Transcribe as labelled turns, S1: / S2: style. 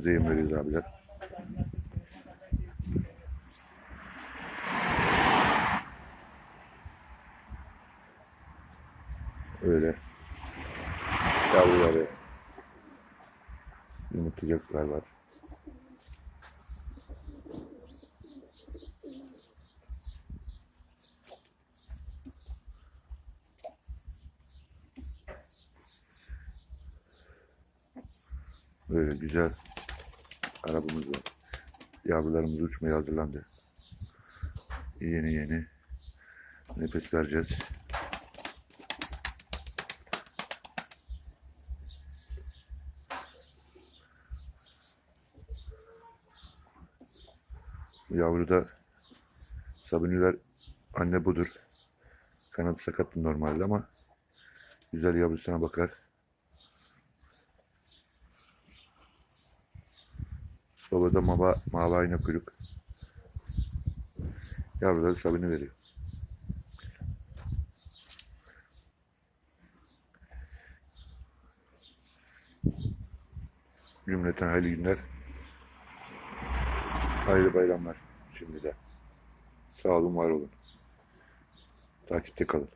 S1: Kuşlarımıza yem veriyoruz abiler. Öyle. Yavruları. Yumurtlayacaklar var. Böyle güzel arabamız var. Yavrularımız uçmaya hazırlandı. Yeni yeni nefes vereceğiz. Yavruda sabuniler anne budur. Kanadı sakattı normalde ama güzel yavrusuna bakar. Babada mava, mavi ayna kuyruk. Yavruları sabuni veriyor. Cümleten hayırlı günler. Hayırlı bayramlar şimdi de. Sağ olun, var olun. Takipte kalın.